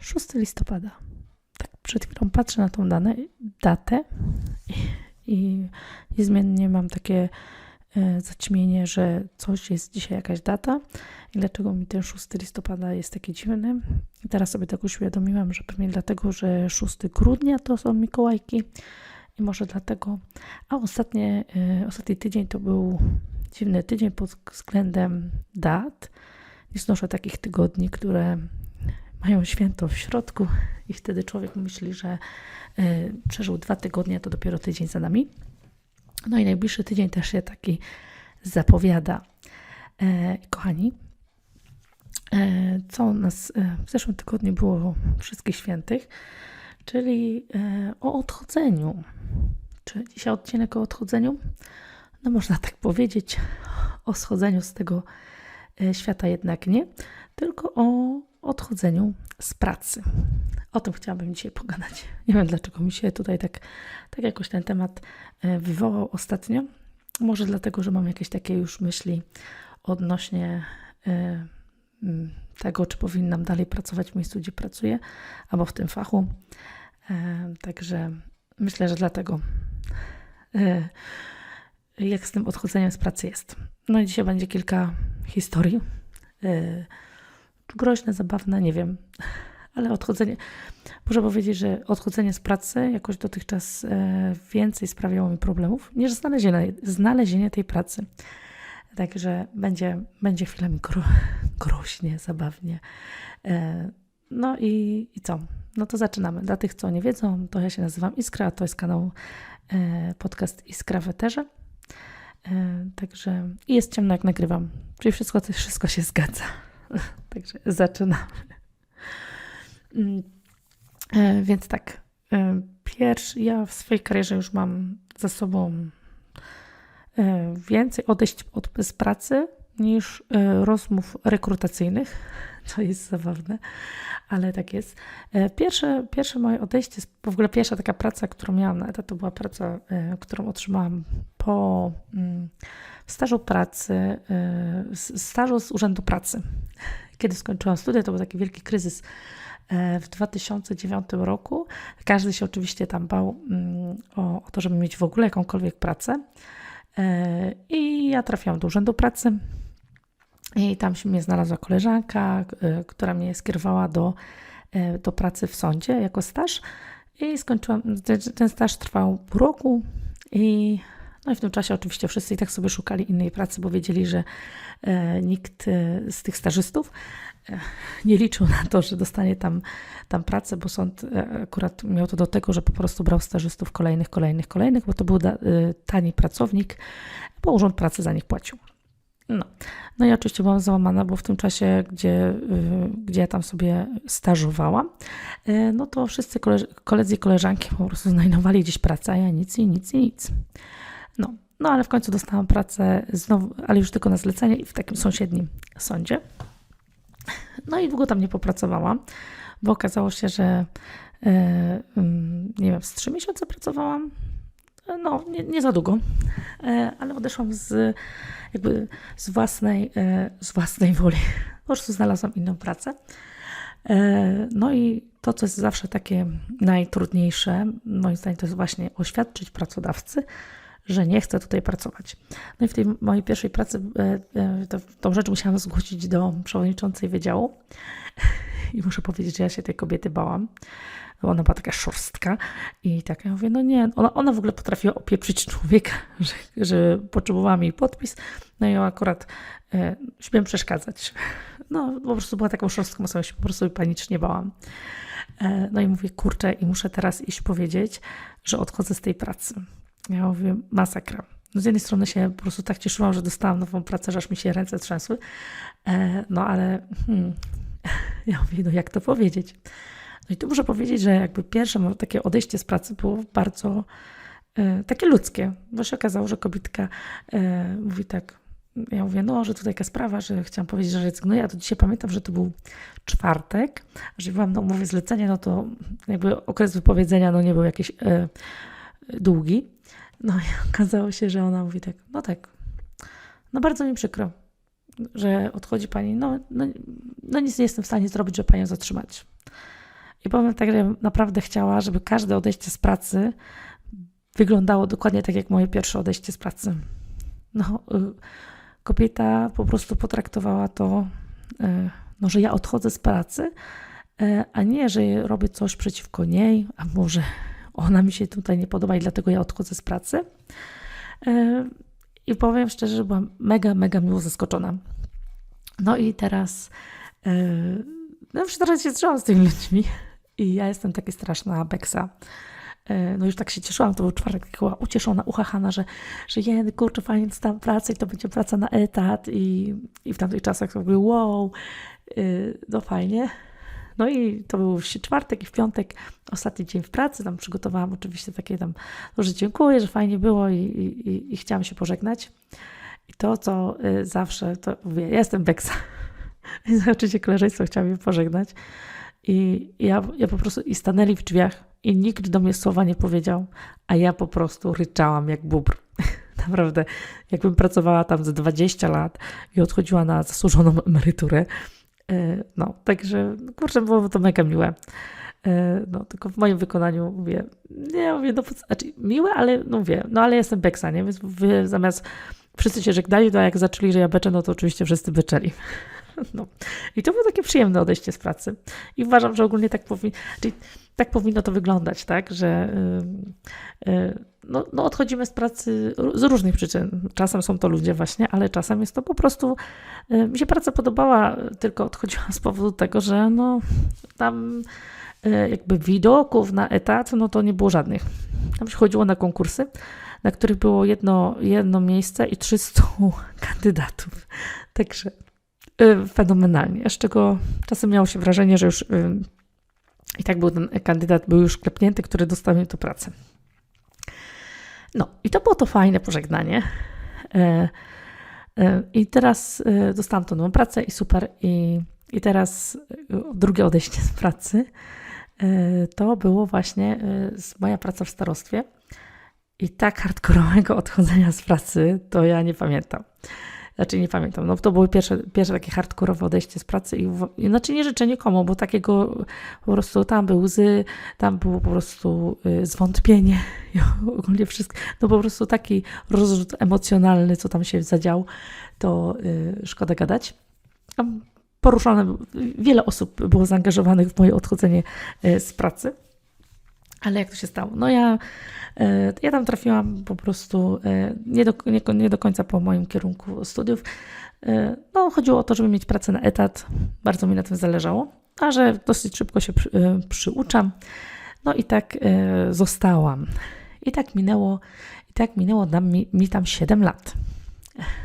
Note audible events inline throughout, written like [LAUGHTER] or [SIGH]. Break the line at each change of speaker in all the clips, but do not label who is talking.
6 listopada. Tak przed chwilą patrzę na tą dane, datę i, i niezmiennie mam takie e, zaćmienie, że coś jest dzisiaj jakaś data i dlaczego mi ten 6 listopada jest taki dziwny. I teraz sobie tak uświadomiłam, że pewnie dlatego, że 6 grudnia to są Mikołajki i może dlatego. A ostatnie, e, ostatni tydzień to był dziwny tydzień pod względem dat. Nie znoszę takich tygodni, które mają święto w środku i wtedy człowiek myśli, że y, przeżył dwa tygodnie, to dopiero tydzień za nami. No i najbliższy tydzień też się taki zapowiada. E, kochani, e, co nas e, w zeszłym tygodniu było Wszystkich Świętych, czyli e, o odchodzeniu. Czy dzisiaj odcinek o odchodzeniu? No można tak powiedzieć, o schodzeniu z tego e, świata jednak nie, tylko o odchodzeniu z pracy. O tym chciałabym dzisiaj pogadać. Nie wiem, dlaczego mi się tutaj tak, tak jakoś ten temat e, wywołał ostatnio. Może dlatego, że mam jakieś takie już myśli odnośnie e, tego, czy powinnam dalej pracować w miejscu, gdzie pracuję, albo w tym fachu. E, Także myślę, że dlatego jak z tym odchodzeniem z pracy jest. No i dzisiaj będzie kilka historii. Groźne, zabawne, nie wiem, [LAUGHS] ale odchodzenie. Muszę powiedzieć, że odchodzenie z pracy jakoś dotychczas e, więcej sprawiało mi problemów niż znalezienie, znalezienie tej pracy. Także będzie, będzie chwilami gro, [LAUGHS] groźnie, zabawnie. E, no i, i co? No to zaczynamy. Dla tych, co nie wiedzą, to ja się nazywam Iskra, a to jest kanał e, podcast Iskra w Eterze. Także i jest ciemno, jak nagrywam. Czyli wszystko, wszystko się zgadza. [LAUGHS] Także zaczynamy. Mm, e, Więc tak. e, Pierwszy, ja w swojej karierze już mam za sobą e, więcej odejść od, z pracy niż rozmów rekrutacyjnych. [LAUGHS] To jest zabawne, ale tak jest. Pierwsze, pierwsze moje odejście, w ogóle pierwsza taka praca, którą miałam na etat, to była praca, którą otrzymałam po mm, stażu pracy, s- stażu z Urzędu Pracy. Kiedy skończyłam studia, to był taki wielki kryzys e, w 2009 roku. Każdy się oczywiście tam bał mm, o, o to, żeby mieć w ogóle jakąkolwiek pracę. E, I ja trafiłam do Urzędu Pracy. I tam się mnie znalazła koleżanka, która mnie skierowała do, do pracy w sądzie jako staż. I skończyłam, ten staż trwał pół roku i no i w tym czasie oczywiście wszyscy i tak sobie szukali innej pracy, bo wiedzieli, że e, nikt e, z tych stażystów e, nie liczył na to, że dostanie tam, tam pracę, bo sąd akurat miał to do tego, że po prostu brał stażystów kolejnych, kolejnych, kolejnych, bo to był tani pracownik, bo urząd pracy za nich płacił. No. no i oczywiście byłam załamana, bo w tym czasie, gdzie, gdzie ja tam sobie stażowałam, no to wszyscy koleż- koledzy i koleżanki po prostu znajdowali gdzieś pracę, a ja nic i nic i nic. No, no ale w końcu dostałam pracę znowu, ale już tylko na zlecenie i w takim sąsiednim sądzie. No i długo tam nie popracowałam, bo okazało się, że y, ym, nie wiem, z trzy miesiące pracowałam. No, nie, nie za długo, E, ale odeszłam z jakby z własnej, e, z własnej woli. Po prostu znalazłam inną pracę. No i to, co jest zawsze takie najtrudniejsze, moim zdaniem, to jest właśnie oświadczyć pracodawcy, że nie chcę tutaj pracować. No i w tej mojej pierwszej pracy e, e, to, tą rzecz musiałam zgłosić do przewodniczącej wydziału. [LAUGHS] I muszę powiedzieć, że ja się tej kobiety bałam. bo Ona była taka szorstka i tak ja mówię, no nie, ona, ona w ogóle potrafiła opieprzyć człowieka, [LAUGHS] że, że potrzebowałam jej podpis, no i ja akurat e, śmiem przeszkadzać. [LAUGHS] No po prostu była taką szorstką osobą, się po prostu panicznie bałam. E, no i mówię, kurczę, i muszę teraz iść powiedzieć, że odchodzę z tej pracy. Ja mówię, masakra. No z jednej strony się po prostu tak cieszyłam, że dostałam nową pracę, że aż mi się ręce trzęsły, e, no ale hmm, [LAUGHS] ja mówię, no jak to powiedzieć? No i tu muszę powiedzieć, że jakby pierwsze takie odejście z pracy było bardzo e, takie ludzkie, bo się okazało, że kobitka e, mówi tak, ja mówię, no, że tutaj taka sprawa, że chciałam powiedzieć, że rezygnuję, a to dzisiaj pamiętam, że to był czwartek, że byłam na umowie zlecenia, no to jakby okres wypowiedzenia no nie był jakiś e, długi. No i [LAUGHS] okazało się, że ona mówi tak, no tak, no bardzo mi przykro, że odchodzi pani, no, no, no nic nie jestem w stanie zrobić, żeby panią zatrzymać. I powiem tak, że naprawdę chciała, żeby każde odejście z pracy wyglądało dokładnie tak jak moje pierwsze odejście z pracy. No, y, kobieta po prostu potraktowała to, y, no, że ja odchodzę z pracy, y, a nie, że robię coś przeciwko niej, a może ona mi się tutaj nie podoba i dlatego ja odchodzę z pracy. I powiem szczerze, że byłam mega, mega miło zaskoczona. No i teraz, no już teraz się zrzałam z tymi ludźmi i ja jestem taka straszna beksa E, no już tak się cieszyłam, to był czwartek, była ucieszona, uchachana, że, że jedy, kurczę, fajnie dostałam pracę i to będzie praca na etat i, i w tamtych czasach to było wow, no fajnie. No i to był czwartek i w piątek, ostatni dzień w pracy, tam przygotowałam oczywiście takie tam, no, że dziękuję, że fajnie było i, i, i chciałam się pożegnać. I to, co y, zawsze, to mówię, ja jestem Beksa. [LAUGHS] Więc oczywiście koleżeństwo chciałam mnie pożegnać. I ja, ja po prostu, i stanęli w drzwiach i nikt do mnie słowa nie powiedział, a ja po prostu ryczałam jak bubr. [LAUGHS] Naprawdę, jakbym pracowała tam ze 20 lat i odchodziła na zasłużoną emeryturę. E, no, także, kurczę, byłoby to mega miłe. E, no, tylko w moim wykonaniu mówię, nie, mówię, no, znaczy miłe, ale no mówię, no ale jestem beksa, nie? Więc mówię, zamiast wszyscy się żegnali, to jak zaczęli, że ja beczę, no to oczywiście wszyscy beczeli. [LAUGHS] No. I to było takie przyjemne odejście z pracy. I uważam, że ogólnie tak, powi czyli tak powinno to wyglądać, tak, że yy, yy, no, no odchodzimy z pracy z różnych przyczyn. Czasem są to ludzie właśnie, ale czasem jest to po prostu, yy, mi się praca podobała, tylko odchodziłam z powodu tego, że no tam y, jakby widoków na etat, no to nie było żadnych. Tam się chodziło na konkursy, na których było jedno, jedno miejsce i 300 [LAUGHS] kandydatów. Także Y, fenomenalnie, z czego czasem miało się wrażenie, że już y, i tak był ten kandydat, był już klepnięty, który dostał mi tę pracę. No i to było to fajne pożegnanie. E, I teraz dostałam tą nową pracę i super. I, i teraz drugie odejście z pracy to było właśnie moja praca w starostwie. I tak hardkorowego [LAUGHS] odchodzenia z pracy to ja nie pamiętam. Znaczy nie pamiętam, no to było pierwsze, pierwsze takie hardkorowe odejście z pracy i, znaczy nie życzę nikomu, bo takiego po prostu tam były łzy, tam było po prostu y, zwątpienie i [LAUGHS] ogólnie wszystko, no po prostu taki rozrzut emocjonalny, co tam się zadział, to y, szkoda gadać. Poruszone, wiele osób było zaangażowanych w moje odchodzenie y, z pracy. Ale jak to się stało? No ja, e, ja tam trafiłam po prostu e, nie do, nie, nie do końca po moim kierunku studiów. E, no, chodziło o to, żeby mieć pracę na etat. Bardzo mi na tym zależało, a że dosyć szybko się przy, przyuczam. No i tak zostałam. I tak minęło, i tak minęło mi, mi tam 7 lat.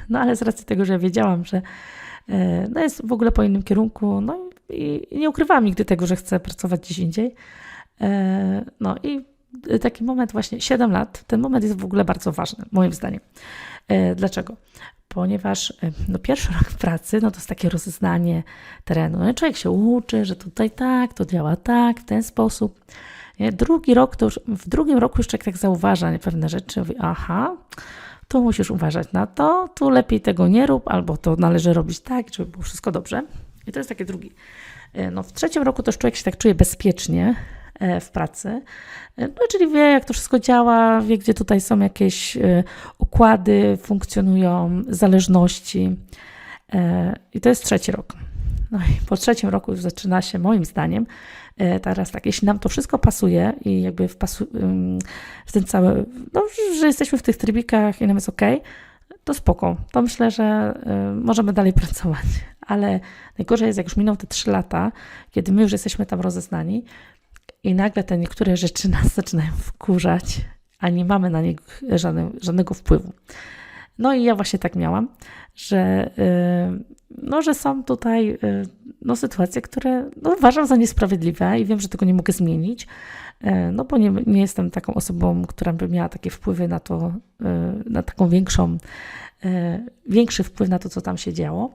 No ale z racji tego, że wiedziałam, że no jest w ogóle po innym kierunku, no i, i nie ukrywałam nigdy tego, że chcę pracować gdzieś indziej, no i taki moment właśnie 7 lat, ten moment jest w ogóle bardzo ważny, moim zdaniem. E, dlaczego? Ponieważ e, no, pierwszy rok pracy no, to jest takie rozeznanie terenu. No, człowiek się uczy, że tutaj tak, to działa tak, w ten sposób. Drugi rok, to już, w drugim roku już człowiek tak zauważa nie, pewne rzeczy, mówi, aha, tu musisz uważać na to, tu lepiej tego nie rób, albo to należy robić tak, żeby było wszystko dobrze. I to jest takie drugi. No, w trzecim roku też człowiek się tak czuje bezpiecznie, E, w pracy. E, no, czyli wie, jak to wszystko działa, wie, gdzie tutaj są jakieś e, układy, funkcjonują zależności. I to jest trzeci rok. No i po trzecim roku już zaczyna się, moim zdaniem, teraz tak, jeśli nam to wszystko pasuje i jakby w, pasu, w ten cały, no, że jesteśmy w tych trybikach i nam jest ok, to spoko. To myślę, że możemy dalej [LAUGHS] pracować. Ale najgorzej jest, jak już miną te trzy lata, kiedy my już jesteśmy tam rozeznani, i nagle te niektóre rzeczy nas zaczynają wkurzać, a nie mamy na nie żadne, żadnego wpływu. No i ja właśnie tak miałam, że, yy, no, że są tutaj yy, no, sytuacje, które no, uważam za niesprawiedliwe i wiem, że tego nie mogę zmienić, yy, no bo nie, nie jestem taką osobą, która by miała takie wpływy na to, y, na taką większą, y, większy wpływ na to, co tam się działo.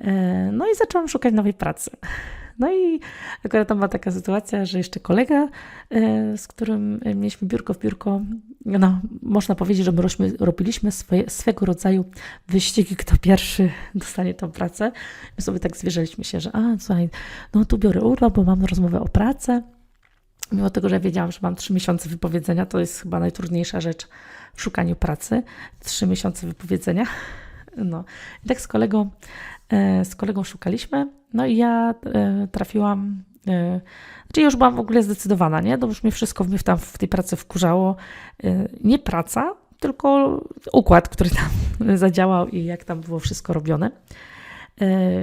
Y, no i zaczęłam szukać nowej pracy. No i akurat tam była taka sytuacja, że jeszcze kolega, e, z którym mieliśmy biurko w biurko, no, można powiedzieć, że my robiliśmy swoje, swego rodzaju wyścigi, kto pierwszy dostanie tą pracę. My sobie tak zwierzyliśmy się, że a, słuchaj, no tu biorę urlop, bo mam rozmowę o pracę. Mimo tego, że wiedziałam, że mam trzy miesiące wypowiedzenia, to jest chyba najtrudniejsza rzecz w szukaniu pracy. Trzy miesiące wypowiedzenia. No. I tak z kolegą, e, z kolegą szukaliśmy. No i ja e, trafiłam e, Czyli już byłam w ogóle zdecydowana, nie? To już mnie wszystko mnie tam w tej pracy wkurzało. Nie praca, tylko układ, który tam [LAUGHS] zadziałał i jak tam było wszystko robione.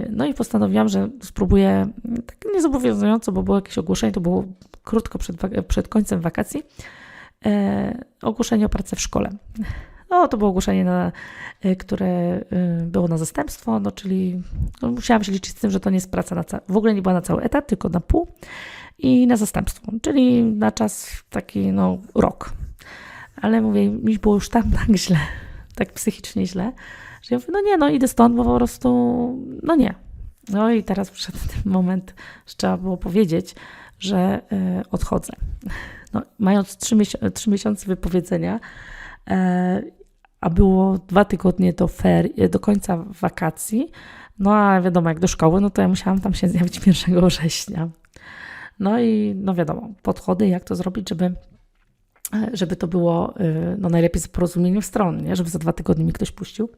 No i postanowiłam, że spróbuję tak niezobowiązująco, bo było jakieś ogłoszenie, to było krótko przed, przed końcem wakacji, ogłoszenie o pracę w szkole. No, to było ogłoszenie, na, y, które y, było na zastępstwo, no, czyli no, musiałam się liczyć z tym, że to nie jest praca na cały, w ogóle nie była na cały etat, tylko na pół i na zastępstwo, czyli na czas taki, no, rok. Ale mówię, mi było już tam tak źle, tak psychicznie źle, że ja mówię, no nie, no idę stąd, bo po prostu, no nie. No i teraz przyszedł ten moment, że trzeba było powiedzieć, że y, odchodzę. No, mając trzy, miesiące, wypowiedzenia, e, a było dwa tygodnie do, ferii, do końca wakacji. No a wiadomo, jak do szkoły, no to ja musiałam tam się zjawić [LAUGHS] 1 września. No i no wiadomo, podchody, jak to zrobić, żeby, żeby to było y, no najlepiej z porozumieniem stron, nie? żeby za dwa tygodnie mi ktoś puścił.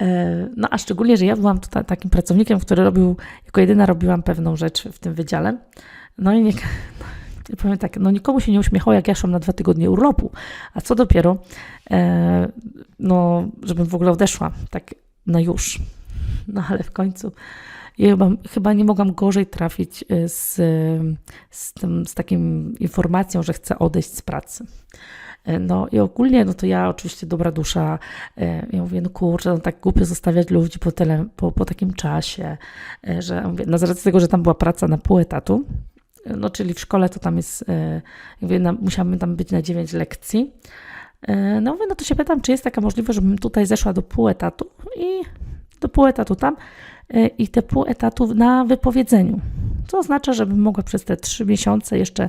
E, no a szczególnie, że ja byłam tutaj takim pracownikiem, który robił, jako jedyna robiłam pewną rzecz w tym wydziale. No i nie, [LAUGHS] ja powiem tak, no nikomu się nie uśmiechało, jak ja szłam na dwa tygodnie urlopu, a co dopiero, no, żebym w ogóle odeszła, tak na już. No ale w końcu ja chyba, chyba nie mogłam gorzej trafić e, z, z, tym, z takim informacją, że chcę odejść z pracy. E, no i ogólnie, no to ja oczywiście dobra dusza, e, ja mówię, no kurczę, no tak głupio zostawiać ludzi po, tyle, po, po takim czasie, że mówię, no z tego, że tam była praca na pół etatu, no czyli w szkole to tam jest, e, jakby na, musiałabym tam być na 9 lekcji. E, no mówię, no to się pytam, czy jest taka możliwość, żebym tutaj zeszła do pół etatu i do pół etatu tam e, i te pół etatu na wypowiedzeniu. Co oznacza, żebym mogła przez te trzy miesiące jeszcze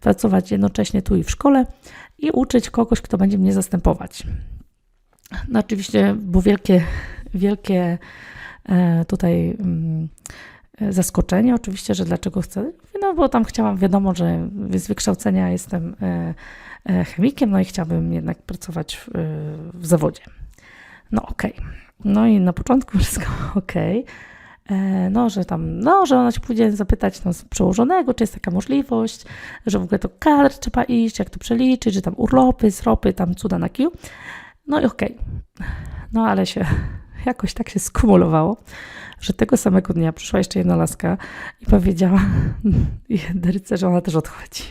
pracować jednocześnie tu i w szkole i uczyć kogoś, kto będzie mnie zastępować. No oczywiście było wielkie, wielkie tutaj E, zaskoczenie oczywiście, że dlaczego chcę. No bo tam chciałam, wiadomo, że z wykształcenia jestem e, e, chemikiem, no i chciałabym jednak pracować w, w zawodzie. No okej. Okay. No i na początku [LAUGHS] wszystko okej. Okay. No, że tam, no, że ona się pójdzie zapytać z przełożonego, czy jest taka możliwość, że w ogóle to kadr trzeba iść, jak to przeliczyć, że tam urlopy, sropy, tam cuda na kiju. No i okej. Okay. No ale się jakoś tak się skumulowało, że tego samego dnia przyszła jeszcze jedna laska i powiedziała [LAUGHS] Jederce, że ona też odchodzi.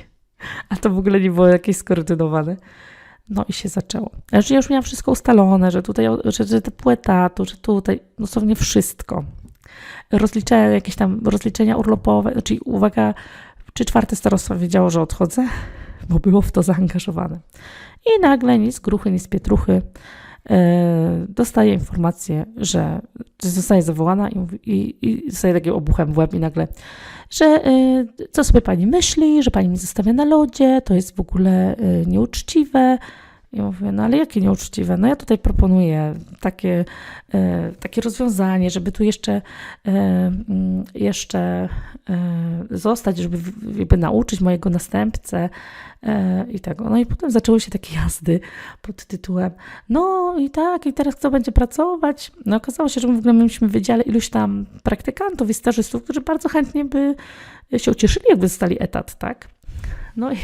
A to w ogóle nie było jakieś skoordynowane. No i się zaczęło. Że ja już miałam wszystko ustalone, że tutaj, że, że te pół etatu, że tutaj, dosłownie wszystko. Rozliczenia, jakieś tam rozliczenia urlopowe, czyli znaczy, uwaga, czy czwarte starostwo wiedziało, że odchodzę, bo było w to zaangażowane. I nagle nic gruchy, nic pietruchy dostaje informację, że zostaje zawołana i, i, i takim obuchem w łeb i nagle, że e, co sobie pani myśli, że pani mnie zostawia na lodzie, to jest w ogóle e, nieuczciwe, i mówię, no ale jakie nieuczciwe? No ja tutaj proponuję takie, e, takie rozwiązanie, żeby tu jeszcze, e, mm, jeszcze e, zostać, żeby jakby nauczyć mojego następcę i tego. No i potem zaczęły się takie jazdy pod tytułem no i tak, i teraz kto będzie pracować? No okazało się, że my w ogóle mieliśmy w wydziale iluś tam praktykantów i stażystów, którzy bardzo chętnie by się ucieszyli, jakby dostali etat, tak? No i,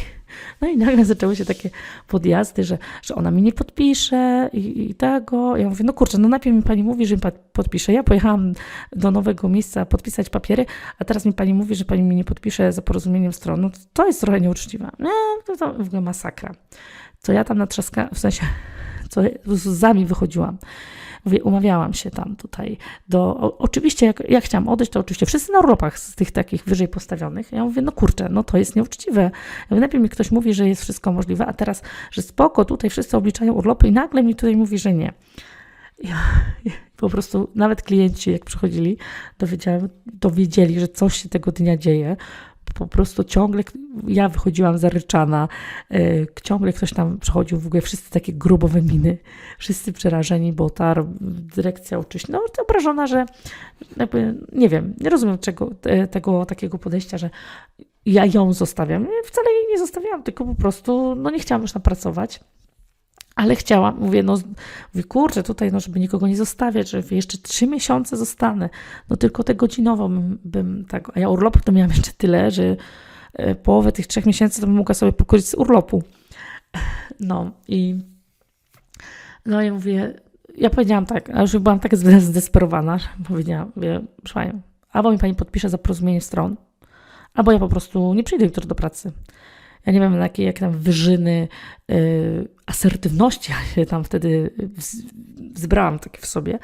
no i nagle zaczęły się takie podjazdy, że, że ona mi nie podpisze i, i tego. Ja mówię, no kurczę, no najpierw mi pani mówi, że mi podpisze. Ja pojechałam do nowego miejsca podpisać papiery, a teraz mi pani mówi, że pani mi nie podpisze za porozumieniem stron. No to jest trochę nieuczciwe. Nie, to, to w ogóle masakra. Co ja tam natrzaska, w sensie, co z łzami wychodziłam. Mówię, umawiałam się tam tutaj do... O, oczywiście, jak, chciałam odejść, to oczywiście wszyscy na urlopach z tych takich wyżej postawionych. Ja mówię, no kurczę, no to jest nieuczciwe. Ja mówię, najpierw mi ktoś mówi, że jest wszystko możliwe, a teraz, że spoko, tutaj wszyscy obliczają urlopy i nagle mi tutaj mówi, że nie. Ja, po prostu nawet klienci, jak przychodzili, dowiedzieli, że coś się tego dnia dzieje, po prostu ciągle ja wychodziłam zaryczana, yy, ciągle ktoś tam przychodził, w ogóle wszyscy takie grubowe miny, wszyscy przerażeni, bo ta dyrekcja oczywiście, no obrażona, że jakby, nie wiem, nie rozumiem czego, te- tego takiego podejścia, że ja ją zostawiam. Wcale jej nie zostawiałam, tylko po prostu, no nie chciałam już tam pracować. Ale chciałam, mówię, no, mówię, kurczę, tutaj, no, żeby nikogo nie zostawiać, że jeszcze trzy miesiące zostanę, no tylko te godzinowo bym, bym tak, a ja urlopu to miałam jeszcze tyle, że e, połowę tych trzech miesięcy to bym mogła sobie pokryć z urlopu. No i, no i mówię, ja powiedziałam tak, a już byłam tak zde- zdesperowana, że powiedziałam, mówię, albo mi Pani podpisze za porozumienie stron, albo ja po prostu nie przyjdę jutro do pracy. Ja nie wiem, jakie, jakie tam wyżyny y, asertywności [LAUGHS] ja tam wtedy wz, wzbrałam takie w sobie,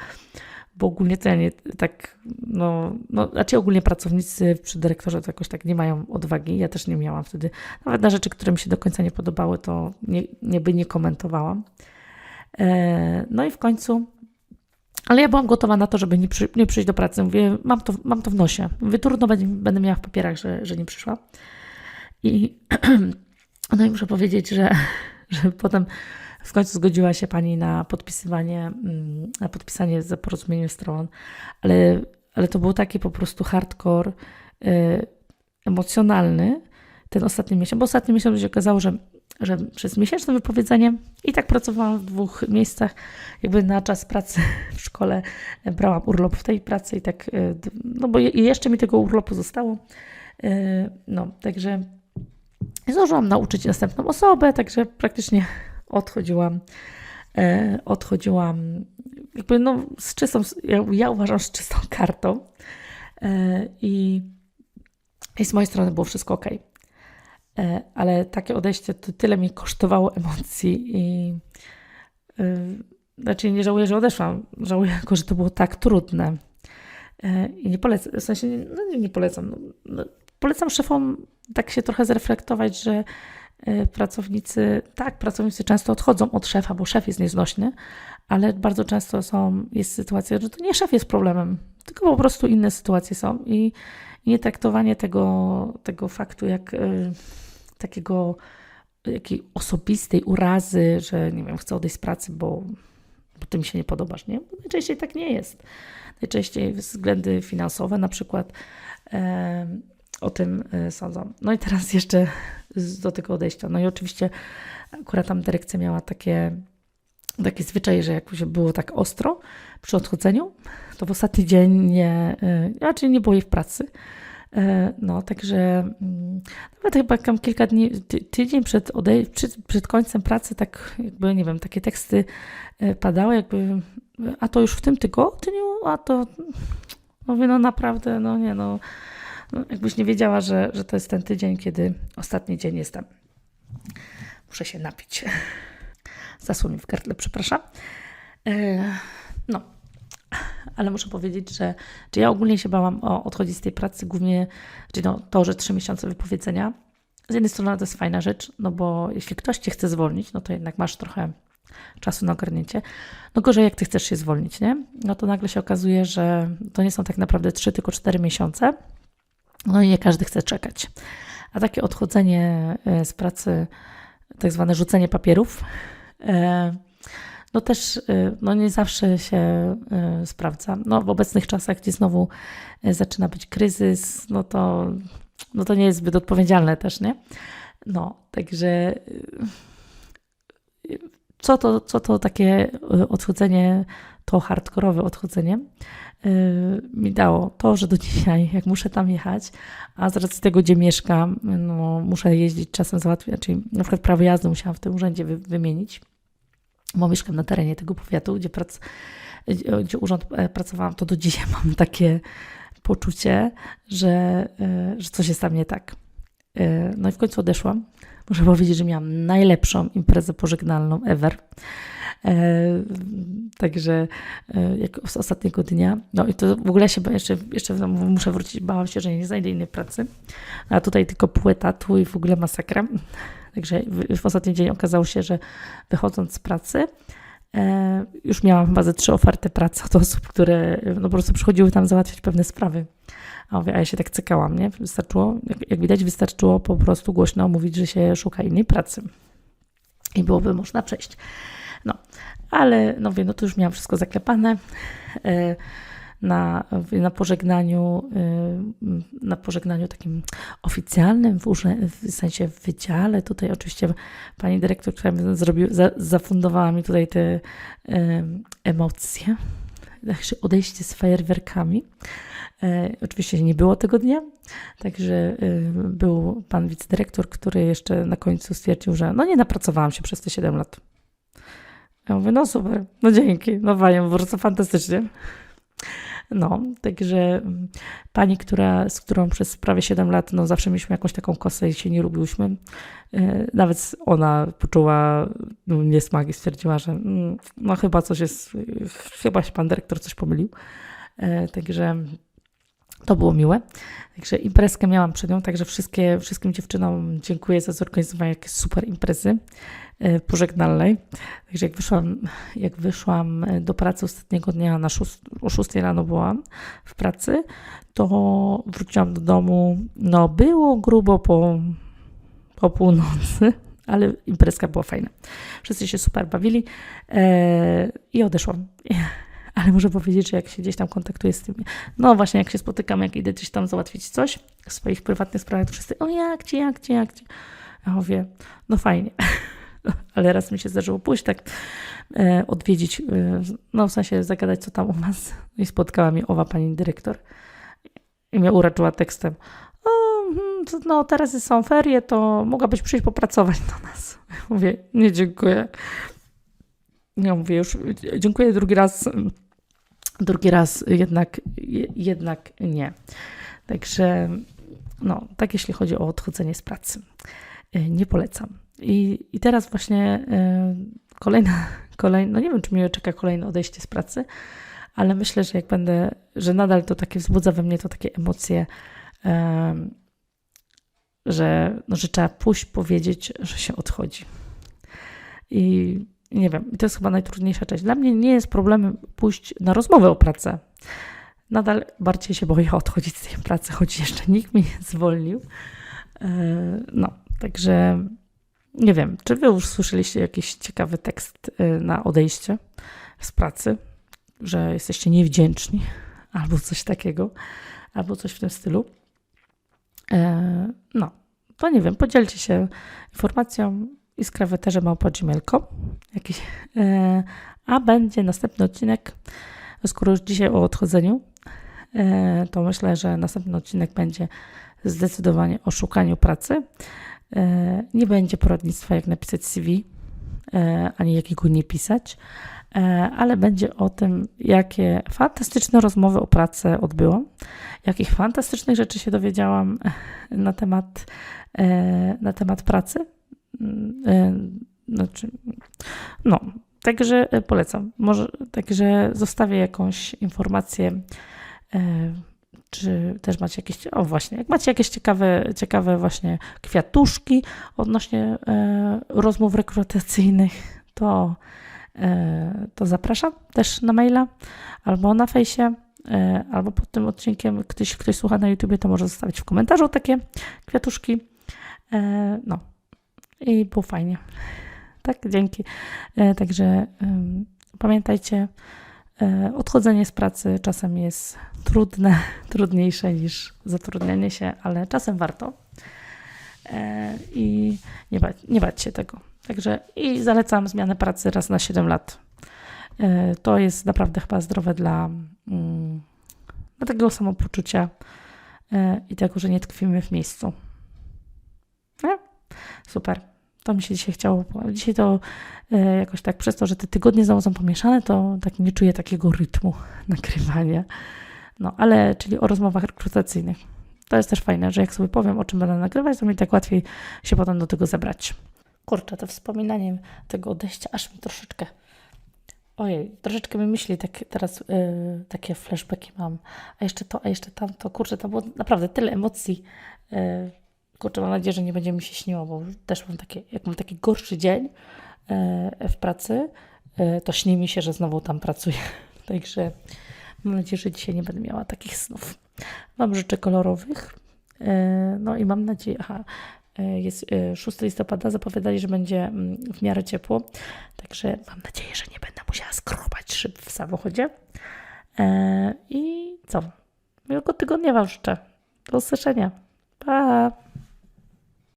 bo ogólnie to ja nie tak, no, no, znaczy ogólnie pracownicy przy dyrektorze to jakoś tak nie mają odwagi, ja też nie miałam wtedy, nawet na rzeczy, które mi się do końca nie podobały, to nie, nie by nie komentowałam. E, no i w końcu ale ja byłam gotowa na to, żeby nie, przy, nie przyjść do pracy. Mówię, mam to, mam to w nosie. Mówię, trudno będę miała w papierach, że, że nie przyszła. I [CLEARS THROAT] no i muszę powiedzieć, że, [LAUGHS] że potem w końcu zgodziła się pani na podpisywanie, mm, na podpisanie za porozumieniem stron, ale, ale to był taki po prostu hardcore y, emocjonalny ten ostatni miesiąc, bo ostatni miesiąc się okazało, że, że przez miesięczne wypowiedzenie i tak pracowałam w dwóch miejscach, jakby na czas pracy w szkole brałam urlop w tej pracy i tak, d- no bo jeszcze mi tego urlopu zostało. E, No, także zdążyłam nauczyć następną osobę, także praktycznie odchodziłam, e, odchodziłam jakby no z czystą, ja, ja uważam z czystą kartą E, i, i z mojej strony było wszystko ok. E, Ale takie odejście to tyle mi kosztowało emocji i y, znaczy nie żałuję, że odeszłam. Żałuję tylko, że to było tak trudne. E, I nie polecam, w sensie no nie polecam. No, no, polecam szefom tak się trochę zreflektować, że e, pracownicy, tak, pracownicy często odchodzą od szefa, bo szef jest nieznośny, ale bardzo często są, jest sytuacja, że to nie szef jest problemem, tylko po prostu inne sytuacje są i, i nie traktowanie tego, tego faktu jak e, takiego jakiej osobistej urazy, że nie wiem, chcę odejść z pracy, bo, bo ty mi się nie podobasz, nie? Bo najczęściej tak nie jest. Najczęściej względy finansowe na przykład o tym e, sądzą. No i teraz jeszcze do tego odejścia. No i oczywiście akurat tam dyrekcja miała takie, takie zwyczaj, że jak się było tak ostro przy odchodzeniu, to w ostatni dzień nie, e, raczej nie było jej w pracy. E, No, także mm, nawet chyba tam kilka dni, ty, tydzień przed, odej- przed, przed końcem pracy, tak jakby, nie wiem, takie teksty padały, jakby, a to już w tym tygodniu, a to, mówię, no naprawdę, no nie, no, no jakbyś nie wiedziała, że, że to jest ten tydzień, kiedy ostatni dzień jestem. Muszę się napić. [LAUGHS] Zasło w gardle, przepraszam. E, No, ale muszę powiedzieć, że, że ja ogólnie się bałam o odchodzić z tej pracy, głównie czyli no, to, że trzy miesiące wypowiedzenia. Z jednej strony to jest fajna rzecz, no bo jeśli ktoś cię chce zwolnić, no to jednak masz trochę czasu na ogarnięcie. No gorzej, jak ty chcesz się zwolnić, nie? No to nagle się okazuje, że to nie są tak naprawdę trzy, tylko cztery miesiące. No i nie każdy chce czekać. A takie odchodzenie e, z pracy, tak zwane rzucenie papierów, e, no też e, no nie zawsze się sprawdza. No w obecnych czasach, gdzie znowu zaczyna być kryzys, no to, no to nie jest zbyt odpowiedzialne też, nie? No, także co to, co to takie odchodzenie, to hardkorowe odchodzenie y, mi dało? To, że do [LAUGHS] dzisiaj, jak muszę tam jechać, a z racji tego, gdzie mieszkam, no, muszę jeździć czasem załatwiać, czyli na przykład prawo jazdy musiałam w tym urzędzie wy, wymienić, bo mieszkam na terenie tego powiatu, gdzie, prac, gdzie urząd e, pracowałam, to do dzisiaj [LAUGHS] mam takie poczucie, że, e, że coś jest tam nie tak. E, No i w końcu odeszłam. Muszę powiedzieć, że miałam najlepszą imprezę pożegnalną ever. E, także e, jak z ostatniego dnia. No i to w ogóle się jeszcze, jeszcze muszę wrócić, bałam się, że nie znajdę innej pracy. A tutaj tylko pół etatu i w ogóle masakra. Także w, ostatni dzień okazało się, że wychodząc z pracy, e, już miałam chyba ze trzy oferty pracy od osób, które no, po prostu przychodziły tam załatwiać pewne sprawy. A, mówię, a ja się tak cykałam, nie? Wystarczyło, jak, jak widać, wystarczyło po prostu głośno mówić, że się szuka innej pracy. I byłoby można przejść. No, ale no wiem, no to już miałam wszystko zaklepane. E, na, na pożegnaniu, y, na pożegnaniu takim oficjalnym, w, urze- w sensie w wydziale. Tutaj oczywiście pani dyrektor, która mi zrobił, za, zafundowała mi tutaj te y, emocje. Odejście z fajerwerkami. E, oczywiście nie było tego dnia, także y, był pan wicedyrektor, który jeszcze na końcu stwierdził, że no nie napracowałam się przez te 7 lat. Ja mówię, no super, no dzięki, no fajnie, po prostu fantastycznie. No, także mm, pani, która, z którą przez prawie 7 lat, no zawsze mieliśmy jakąś taką kosę i się nie lubiłyśmy, e, nawet ona poczuła no, niesmak i stwierdziła, że mm, no chyba coś jest, chyba się pan dyrektor coś pomylił. E, Także to było miłe. Także imprezkę miałam przed nią, także wszystkie, wszystkim dziewczynom dziękuję za zorganizowanie jakiejś super imprezy e, pożegnalnej. Także jak wyszłam, jak wyszłam e, do pracy ostatniego dnia, na szóst, o 6 rano byłam w pracy, to wróciłam do domu, no było grubo po, po północy, [LAUGHS] ale imprezka była fajna. Wszyscy się super bawili e, i odeszłam. [LAUGHS] Ale muszę powiedzieć, że jak się gdzieś tam kontaktuję z tym, no właśnie jak się spotykam, jak idę gdzieś tam załatwić coś w swoich prywatnych sprawach, to wszyscy, o jak ci, jak ci, jak. Ja mówię, no fajnie. [LAUGHS] Ale raz mi się zdarzyło pójść tak e, odwiedzić, e, no w sensie zagadać co tam u nas. I spotkała mnie owa pani dyrektor i mnie uraczyła tekstem. O, to- no teraz są ferie, to mogłabyś przyjść popracować do nas. Ja Mówię, nie dziękuję. Ja mówię już, dziękuję drugi raz, drugi raz jednak, je- jednak nie. Także, no, tak jeśli chodzi o odchodzenie z pracy. E, Nie polecam. I, i teraz właśnie e, kolejna, [LAUGHS] kolejna, no nie wiem, czy mnie czeka kolejne odejście z pracy, ale myślę, że jak będę, że nadal to takie wzbudza we mnie to takie emocje, em, że, no, że trzeba pójść powiedzieć, że się odchodzi. I nie wiem, to jest chyba najtrudniejsza część. Dla mnie nie jest problemem pójść na rozmowę o pracę. Nadal bardziej się boję odchodzić z tej pracy, choć jeszcze nikt mnie nie zwolnił. E, No, także nie wiem, czy wy już słyszeliście jakiś ciekawy tekst e, na odejście z pracy, że jesteście niewdzięczni, [LAUGHS] albo coś takiego, albo coś w tym stylu. E, No, to nie wiem, podzielcie się informacją i z kraweterze małpa.gmail.com jakiś, e, a będzie następny odcinek, skoro już dzisiaj o odchodzeniu, e, to myślę, że następny odcinek będzie zdecydowanie o szukaniu pracy. E, nie będzie poradnictwa, jak napisać CV, ani jakiego nie pisać, ale będzie o tym, jakie fantastyczne rozmowy o pracę odbyłam, jakich fantastycznych rzeczy się dowiedziałam na temat, na temat pracy. E, Znaczy, no, także e, polecam. Może, także zostawię jakąś informację, e, czy też macie jakieś, o właśnie, jak macie jakieś ciekawe, ciekawe właśnie kwiatuszki odnośnie rozmów rekrutacyjnych, to, to zapraszam też na maila albo na fejsie, albo pod tym odcinkiem ktoś, ktoś słucha na YouTubie, to może zostawić w komentarzu takie kwiatuszki. No i było fajnie. Tak, dzięki. E, Także pamiętajcie, e, odchodzenie z pracy czasem jest trudne, [LAUGHS] trudniejsze niż zatrudnianie się, ale czasem warto. E, I nie bać, nie bać się tego. Także i zalecam zmianę pracy raz na 7 lat. To jest naprawdę chyba zdrowe dla, mm, dla tego samopoczucia i tego, że nie tkwimy w miejscu. Nie? Super. To mi się dzisiaj chciało. Dzisiaj to e, jakoś tak przez to, że te tygodnie znowu są pomieszane, to tak nie czuję takiego rytmu [LAUGHS] nagrywania. No, ale czyli o rozmowach rekrutacyjnych. To jest też fajne, że jak sobie powiem, o czym będę nagrywać, to mi tak łatwiej się potem do tego zebrać. Kurczę, to wspominaniem tego odejścia aż mi troszeczkę. Ojej, troszeczkę mi myśli, tak teraz y, takie flashbacki mam. A jeszcze to, a jeszcze tamto. Kurczę, to było naprawdę tyle emocji. Y, kurczę, mam nadzieję, że nie będzie mi się śniło, bo też mam takie, jak mam taki gorszy dzień y, w pracy, y, to śni mi się, że znowu tam pracuję. [LAUGHS] Także mam nadzieję, że dzisiaj nie będę miała takich snów. Wam życzę kolorowych. E, No i mam nadzieję, aha, e, jest e, 6 listopada, zapowiadali, że będzie mm, w miarę ciepło, także mam nadzieję, że nie będę musiała skrobać szyb w samochodzie. E, I co? Miłego tygodnia Wam życzę. Do usłyszenia. Pa!